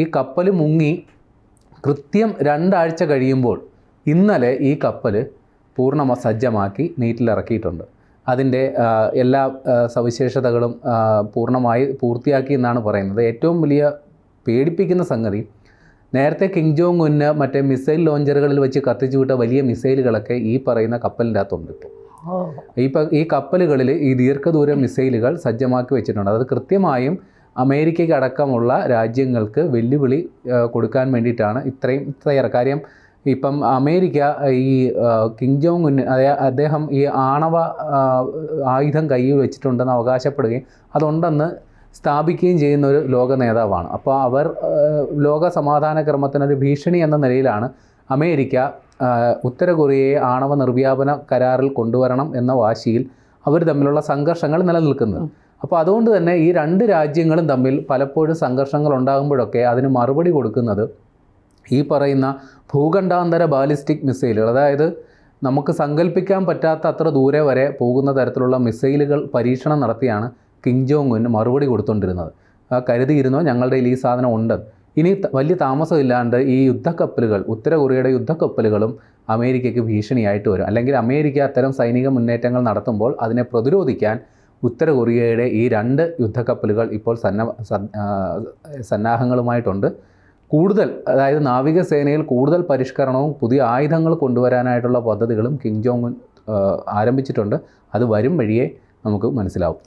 ഈ കപ്പൽ മുങ്ങി കൃത്യം രണ്ടാഴ്ച കഴിയുമ്പോൾ ഇന്നലെ ഈ കപ്പൽ പൂർണ സജ്ജമാക്കി നീറ്റിലിറക്കിയിട്ടുണ്ട്. അതിന്റെ എല്ലാ സവിശേഷതകളും പൂർണമായി പൂർത്തിയാക്കി എന്നാണ് പറയുന്നത്. ഏറ്റവും വലിയ പേടിപ്പിക്കുന്ന സംഗതി നേരത്തെ കിങ് ജോങ് ഉന്ന് മറ്റേ മിസൈൽ ലോഞ്ചറുകളിൽ വെച്ച് കത്തിച്ചു വിട്ട വലിയ മിസൈലുകളൊക്കെ ഈ പറയുന്ന കപ്പലിന്റെ അകത്തുണ്ട് ഇപ്പോൾ ഈ ഈ കപ്പലുകളിൽ ഈ ദീർഘദൂര മിസൈലുകൾ സജ്ജമാക്കി വെച്ചിട്ടുണ്ട്. അത് കൃത്യമായും അമേരിക്കയ്ക്ക് അടക്കമുള്ള രാജ്യങ്ങൾക്ക് വെല്ലുവിളി കൊടുക്കാൻ വേണ്ടിയിട്ടാണ് ഇത്രയും തയ്യാറ്. കാര്യം ഇപ്പം അമേരിക്ക ഈ കിങ് ജോങ് ഉൻ അദ്ദേഹം ഈ ആണവ ആയുധം കയ്യിൽ വെച്ചിട്ടുണ്ടെന്ന് അവകാശപ്പെടുകയും അതുണ്ടെന്ന് സ്ഥാപിക്കുകയും ചെയ്യുന്ന ഒരു ലോക നേതാവാണ്. അപ്പോൾ അവർ ലോക സമാധാന ക്രമത്തിനൊരു ഭീഷണി എന്ന നിലയിലാണ് അമേരിക്ക ഉത്തര കൊറിയയെ ആണവ നിർവ്യാപന കരാറിൽ കൊണ്ടുവരണം എന്ന വാശിയിൽ അവർ തമ്മിലുള്ള സംഘർഷങ്ങൾ നിലനിൽക്കുന്നത്. അപ്പോൾ അതുകൊണ്ട് തന്നെ ഈ രണ്ട് രാജ്യങ്ങളും തമ്മിൽ പലപ്പോഴും സംഘർഷങ്ങൾ ഉണ്ടാകുമ്പോഴൊക്കെ അതിന് മറുപടി കൊടുക്കുന്നത് ഈ പറയുന്ന ഭൂഖണ്ഡാന്തര ബാലിസ്റ്റിക് മിസൈലുകൾ. അതായത് നമുക്ക് സങ്കല്പിക്കാൻ പറ്റാത്ത അത്ര ദൂരെ വരെ പോകുന്ന തരത്തിലുള്ള മിസൈലുകൾ പരീക്ഷണം നടത്തിയാണ് കിങ് ഉൻ മറുപടി കൊടുത്തുകൊണ്ടിരുന്നത് കരുതിയിരുന്നോ ഞങ്ങളുടെ ഈ സാധനം ഉണ്ട്? ഇനി വലിയ താമസമില്ലാണ്ട് ഈ യുദ്ധക്കപ്പലുകൾ ഉത്തര കൊറിയയുടെ യുദ്ധക്കപ്പലുകളും അമേരിക്കയ്ക്ക് ഭീഷണിയായിട്ട് വരും. അല്ലെങ്കിൽ അമേരിക്ക അത്തരം സൈനിക മുന്നേറ്റങ്ങൾ നടത്തുമ്പോൾ അതിനെ പ്രതിരോധിക്കാൻ ഉത്തര കൊറിയയുടെ ഈ രണ്ട് യുദ്ധക്കപ്പലുകൾ ഇപ്പോൾ സന്ന സന്നാഹങ്ങളുമായിട്ടുണ്ട്. കൂടുതൽ അതായത് നാവികസേനയിൽ കൂടുതൽ പരിഷ്കരണവും പുതിയ ആയുധങ്ങൾ കൊണ്ടുവരാനായിട്ടുള്ള പദ്ധതികളും കിങ് ജോങ് ആരംഭിച്ചിട്ടുണ്ട്. അത് വരും വഴിയേ നമുക്ക് മനസ്സിലാവും.